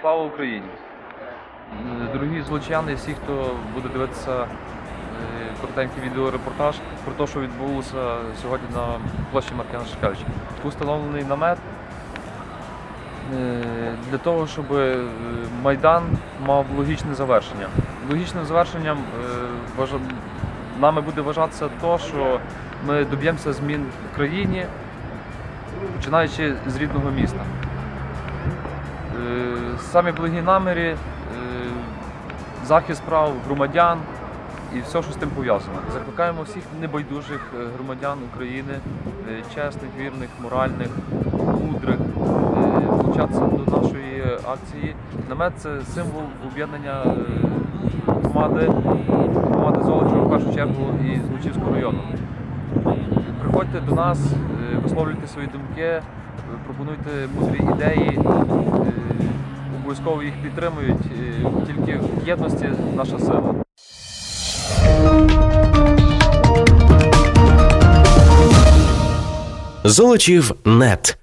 Слава Україні! Е, Дорогі злочани, всі, хто буде дивитися е, коротенький відеорепортаж про те, що відбулося сьогодні на площі Маркіна Шишкевича. Установлений намет е, для того, щоб Майдан мав логічне завершення. Логічним завершенням нами буде вважатися те, що ми доб'ємося змін в країні, починаючи з рідного міста. Е, Самі благі наміри, е, захист прав громадян і все, що з тим пов'язано. Закликаємо всіх небайдужих е, громадян України, чесних, вірних, моральних, мудрих, долучатися до нашої акції. Намет це символ об'єднання громади, громади Золочева в першу чергу і Злочівського району. Приходьте до нас, висловлюйте свої думки, е, пропонуйте мудрі ідеї, е, обов'язково їх підтримують. е, Тільки в єдності наша сила. Золочів нет.